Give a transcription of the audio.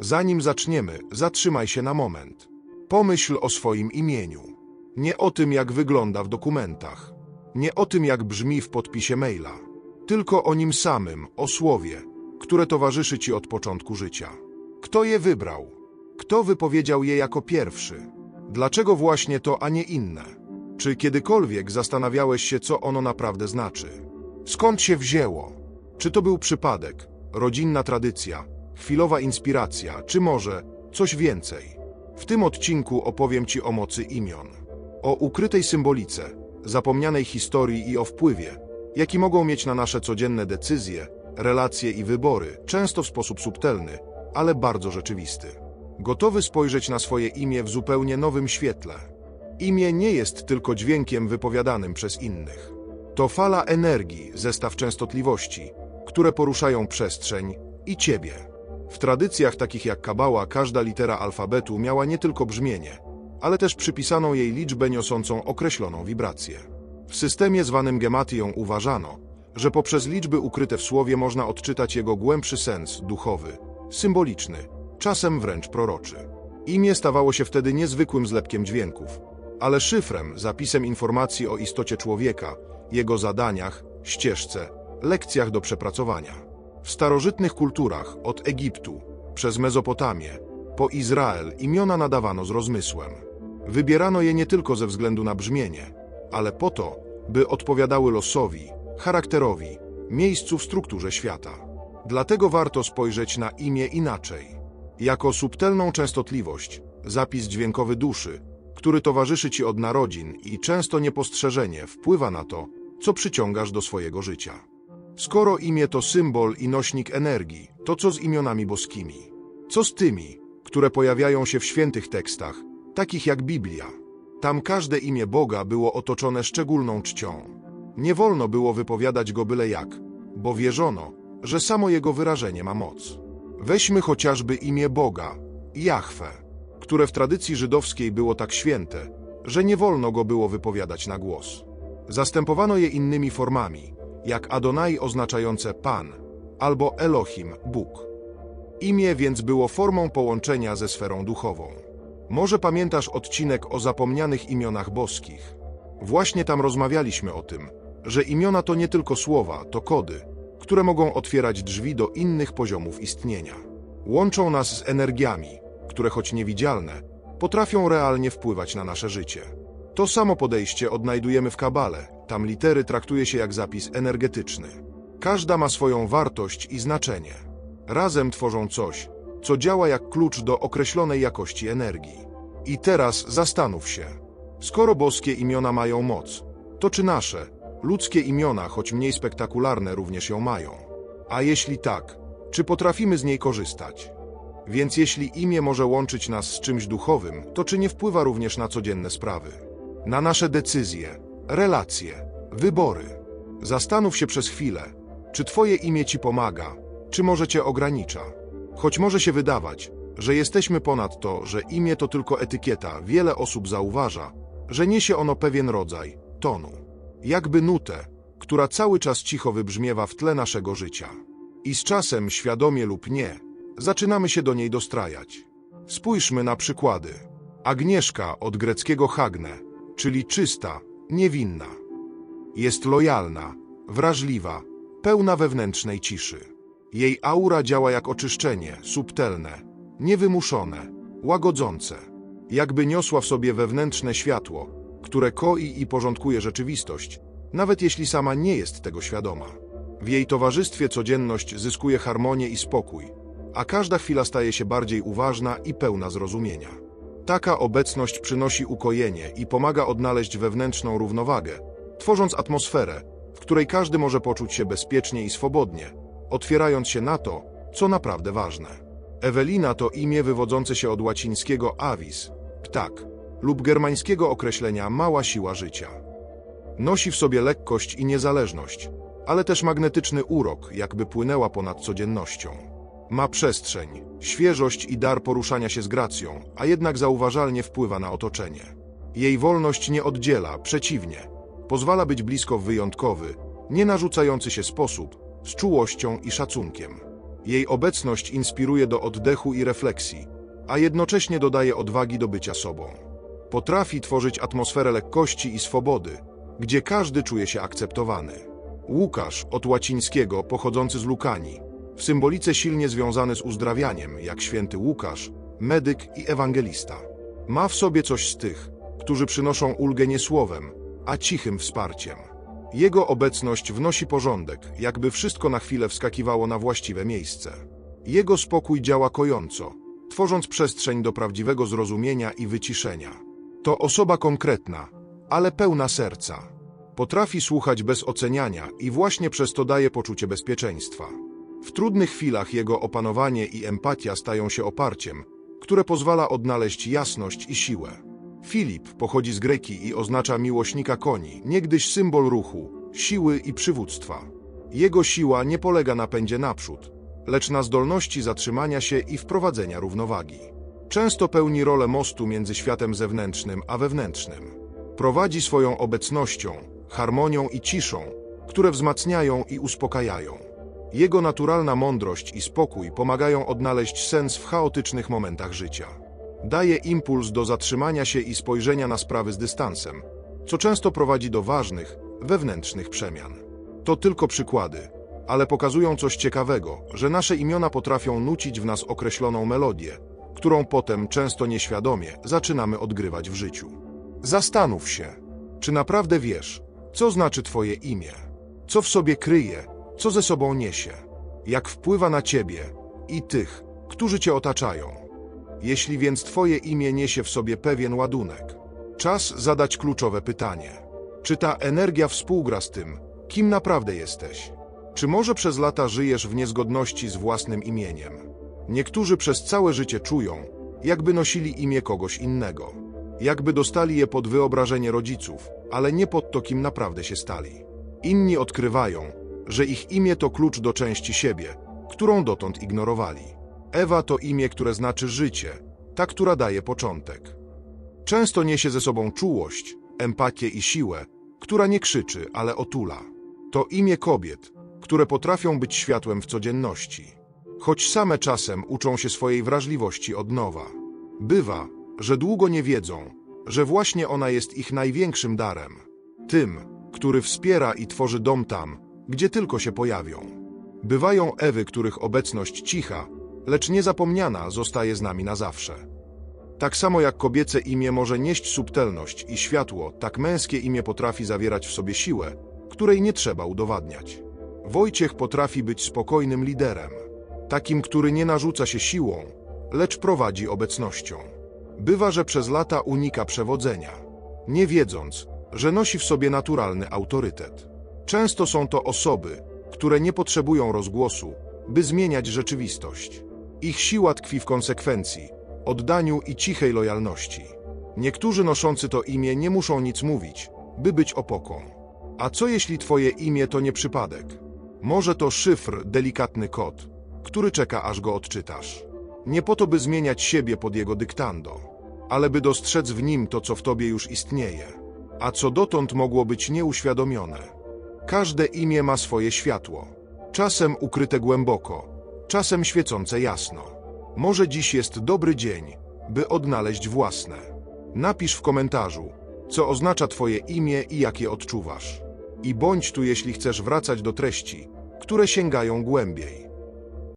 Zanim zaczniemy, zatrzymaj się na moment. Pomyśl o swoim imieniu. Nie o tym, jak wygląda w dokumentach. Nie o tym, jak brzmi w podpisie maila. Tylko o nim samym, o słowie, które towarzyszy ci od początku życia. Kto je wybrał? Kto wypowiedział je jako pierwszy? Dlaczego właśnie to, a nie inne? Czy kiedykolwiek zastanawiałeś się, co ono naprawdę znaczy? Skąd się wzięło? Czy to był przypadek, rodzinna tradycja, chwilowa inspiracja, czy może coś więcej? W tym odcinku opowiem Ci o mocy imion, o ukrytej symbolice, zapomnianej historii i o wpływie, jaki mogą mieć na nasze codzienne decyzje, relacje i wybory, często w sposób subtelny, ale bardzo rzeczywisty. Gotowy spojrzeć na swoje imię w zupełnie nowym świetle. Imię nie jest tylko dźwiękiem wypowiadanym przez innych. To fala energii, zestaw częstotliwości, które poruszają przestrzeń i ciebie. W tradycjach takich jak Kabała każda litera alfabetu miała nie tylko brzmienie, ale też przypisaną jej liczbę niosącą określoną wibrację. W systemie zwanym gematią uważano, że poprzez liczby ukryte w słowie można odczytać jego głębszy sens duchowy, symboliczny, czasem wręcz proroczy. Imię stawało się wtedy niezwykłym zlepkiem dźwięków, ale szyfrem, zapisem informacji o istocie człowieka, jego zadaniach, ścieżce, lekcjach do przepracowania. W starożytnych kulturach, od Egiptu, przez Mezopotamię, po Izrael imiona nadawano z rozmysłem. Wybierano je nie tylko ze względu na brzmienie, ale po to, by odpowiadały losowi, charakterowi, miejscu w strukturze świata. Dlatego warto spojrzeć na imię inaczej. Jako subtelną częstotliwość, zapis dźwiękowy duszy, który towarzyszy Ci od narodzin i często niepostrzeżenie wpływa na to, co przyciągasz do swojego życia. Skoro imię to symbol i nośnik energii, to co z imionami boskimi? Co z tymi, które pojawiają się w świętych tekstach, takich jak Biblia? Tam każde imię Boga było otoczone szczególną czcią. Nie wolno było wypowiadać go byle jak, bo wierzono, że samo jego wyrażenie ma moc. Weźmy chociażby imię Boga, Jahwe, które w tradycji żydowskiej było tak święte, że nie wolno go było wypowiadać na głos. Zastępowano je innymi formami, jak Adonai oznaczające Pan, albo Elohim, Bóg. Imię więc było formą połączenia ze sferą duchową. Może pamiętasz odcinek o zapomnianych imionach boskich? Właśnie tam rozmawialiśmy o tym, że imiona to nie tylko słowa, to kody, które mogą otwierać drzwi do innych poziomów istnienia. Łączą nas z energiami, które choć niewidzialne, potrafią realnie wpływać na nasze życie. To samo podejście odnajdujemy w kabale. Tam litery traktuje się jak zapis energetyczny. Każda ma swoją wartość i znaczenie. Razem tworzą coś, co działa jak klucz do określonej jakości energii. I teraz zastanów się. Skoro boskie imiona mają moc, to czy nasze, ludzkie imiona, choć mniej spektakularne, również ją mają? A jeśli tak, czy potrafimy z niej korzystać? Więc jeśli imię może łączyć nas z czymś duchowym, to czy nie wpływa również na codzienne sprawy? Na nasze decyzje, relacje, wybory. Zastanów się przez chwilę, czy Twoje imię Ci pomaga, czy może Cię ogranicza. Choć może się wydawać, że jesteśmy ponad to, że imię to tylko etykieta, wiele osób zauważa, że niesie ono pewien rodzaj tonu. Jakby nutę, która cały czas cicho wybrzmiewa w tle naszego życia. I z czasem, świadomie lub nie, zaczynamy się do niej dostrajać. Spójrzmy na przykłady. Agnieszka od greckiego hagne, czyli czysta, niewinna. Jest lojalna, wrażliwa, pełna wewnętrznej ciszy. Jej aura działa jak oczyszczenie, subtelne, niewymuszone, łagodzące. Jakby niosła w sobie wewnętrzne światło, które koi i porządkuje rzeczywistość, nawet jeśli sama nie jest tego świadoma. W jej towarzystwie codzienność zyskuje harmonię i spokój, a każda chwila staje się bardziej uważna i pełna zrozumienia. Taka obecność przynosi ukojenie i pomaga odnaleźć wewnętrzną równowagę, tworząc atmosferę, w której każdy może poczuć się bezpiecznie i swobodnie, otwierając się na to, co naprawdę ważne. Ewelina to imię wywodzące się od łacińskiego avis, ptak, lub germańskiego określenia mała siła życia. Nosi w sobie lekkość i niezależność, ale też magnetyczny urok, jakby płynęła ponad codziennością. Ma przestrzeń, świeżość i dar poruszania się z gracją, a jednak zauważalnie wpływa na otoczenie. Jej wolność nie oddziela, przeciwnie, pozwala być blisko w wyjątkowy, nie narzucający się sposób, z czułością i szacunkiem. Jej obecność inspiruje do oddechu i refleksji, a jednocześnie dodaje odwagi do bycia sobą. Potrafi tworzyć atmosferę lekkości i swobody, gdzie każdy czuje się akceptowany. Łukasz, od łacińskiego, pochodzący z Lukani, w symbolice silnie związany z uzdrawianiem, jak święty Łukasz, medyk i ewangelista. Ma w sobie coś z tych, którzy przynoszą ulgę nie słowem, a cichym wsparciem. Jego obecność wnosi porządek, jakby wszystko na chwilę wskakiwało na właściwe miejsce. Jego spokój działa kojąco, tworząc przestrzeń do prawdziwego zrozumienia i wyciszenia. To osoba konkretna, ale pełna serca. Potrafi słuchać bez oceniania i właśnie przez to daje poczucie bezpieczeństwa. W trudnych chwilach jego opanowanie i empatia stają się oparciem, które pozwala odnaleźć jasność i siłę. Filip pochodzi z Greki i oznacza miłośnika koni, niegdyś symbol ruchu, siły i przywództwa. Jego siła nie polega na pędzie naprzód, lecz na zdolności zatrzymania się i wprowadzenia równowagi. Często pełni rolę mostu między światem zewnętrznym a wewnętrznym. Prowadzi swoją obecnością, harmonią i ciszą, które wzmacniają i uspokajają. Jego naturalna mądrość i spokój pomagają odnaleźć sens w chaotycznych momentach życia. Daje impuls do zatrzymania się i spojrzenia na sprawy z dystansem, co często prowadzi do ważnych, wewnętrznych przemian. To tylko przykłady, ale pokazują coś ciekawego, że nasze imiona potrafią nucić w nas określoną melodię, którą potem często nieświadomie zaczynamy odgrywać w życiu. Zastanów się, czy naprawdę wiesz, co znaczy Twoje imię, co w sobie kryje, co ze sobą niesie, jak wpływa na Ciebie i tych, którzy Cię otaczają. Jeśli więc Twoje imię niesie w sobie pewien ładunek, czas zadać kluczowe pytanie. Czy ta energia współgra z tym, kim naprawdę jesteś? Czy może przez lata żyjesz w niezgodności z własnym imieniem? Niektórzy przez całe życie czują, jakby nosili imię kogoś innego. Jakby dostali je pod wyobrażenie rodziców, ale nie pod to, kim naprawdę się stali. Inni odkrywają, że ich imię to klucz do części siebie, którą dotąd ignorowali. Ewa to imię, które znaczy życie, ta, która daje początek. Często niesie ze sobą czułość, empatię i siłę, która nie krzyczy, ale otula. To imię kobiet, które potrafią być światłem w codzienności, choć same czasem uczą się swojej wrażliwości od nowa. Bywa, że długo nie wiedzą, że właśnie ona jest ich największym darem, tym, który wspiera i tworzy dom tam, gdzie tylko się pojawią. Bywają Ewy, których obecność cicha, lecz niezapomniana zostaje z nami na zawsze. Tak samo jak kobiece imię może nieść subtelność i światło, tak męskie imię potrafi zawierać w sobie siłę, której nie trzeba udowadniać. Wojciech potrafi być spokojnym liderem, takim, który nie narzuca się siłą, lecz prowadzi obecnością. Bywa, że przez lata unika przewodzenia, nie wiedząc, że nosi w sobie naturalny autorytet. Często są to osoby, które nie potrzebują rozgłosu, by zmieniać rzeczywistość. Ich siła tkwi w konsekwencji, oddaniu i cichej lojalności. Niektórzy noszący to imię nie muszą nic mówić, by być opoką. A co jeśli twoje imię to nie przypadek? Może to szyfr, delikatny kod, który czeka aż go odczytasz. Nie po to, by zmieniać siebie pod jego dyktando, ale by dostrzec w nim to, co w tobie już istnieje, a co dotąd mogło być nieuświadomione. Każde imię ma swoje światło, czasem ukryte głęboko, czasem świecące jasno. Może dziś jest dobry dzień, by odnaleźć własne. Napisz w komentarzu, co oznacza Twoje imię i jak je odczuwasz. I bądź tu, jeśli chcesz wracać do treści, które sięgają głębiej.